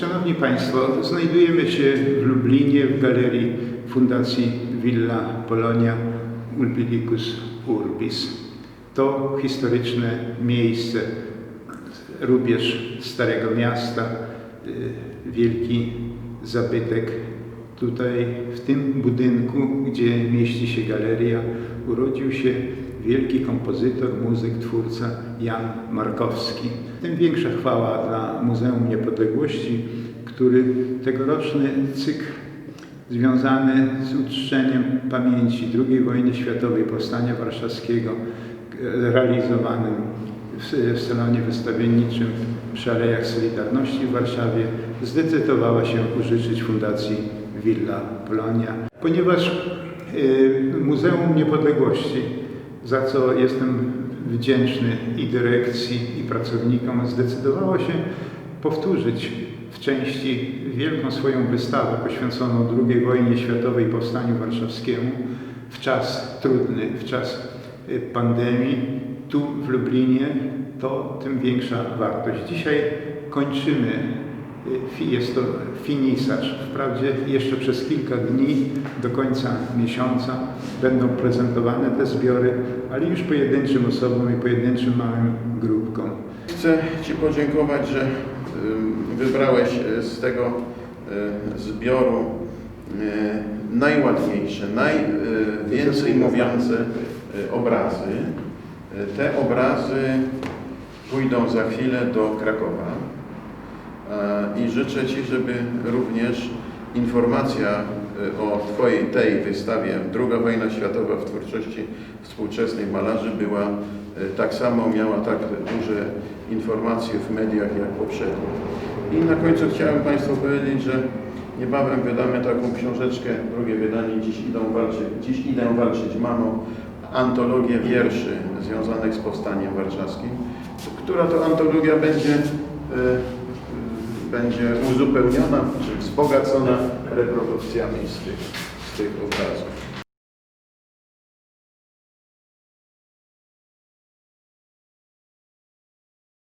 Szanowni Państwo, znajdujemy się w Lublinie w galerii Fundacji Villa Polonia Multiplicus Urbis. To historyczne miejsce, rubież Starego Miasta, y, wielki zabytek. Tutaj w tym budynku, gdzie mieści się galeria, urodził się wielki kompozytor, muzyk, twórca Jan Markowski. Tym większa chwała dla Muzeum Niepodległości, który tegoroczny cykl związany z uczczeniem pamięci II wojny światowej, Powstania Warszawskiego, e, realizowanym w, salonie wystawienniczym przy Alejach Solidarności w Warszawie, zdecydowała się użyczyć Fundacji Villa Polonia. Ponieważ e, Muzeum Niepodległości, za co jestem wdzięczny i dyrekcji, i pracownikom, zdecydowało się powtórzyć w części wielką swoją wystawę poświęconą II wojnie światowej i powstaniu warszawskiemu w czas trudny, w czas y, pandemii, tu w Lublinie, to tym większa wartość. Dzisiaj kończymy, y, jest to finisarz. Wprawdzie jeszcze przez kilka dni do końca miesiąca będą prezentowane te zbiory, ale już pojedynczym osobom i pojedynczym małym grupkom. Chcę Ci podziękować, że wybrałeś e, z tego e, zbioru e, najładniejsze, najwięcej mówiące obrazy. Te obrazy pójdą za chwilę do Krakowa i życzę Ci, żeby również informacja o Twojej tej wystawie II wojna światowa w twórczości współczesnych malarzy była e, tak samo, miała tak duże informacje w mediach jak poprzednio. I na końcu chciałem Państwu powiedzieć, że niebawem wydamy taką książeczkę, drugie wydanie, Dziś idą walczyć, Dziś idę walczyć mamo, antologię wierszy związanych z Powstaniem Warszawskim, która to antologia będzie e, będzie uzupełniona czy wzbogacona reprodukcjami z tych, z tych obrazów.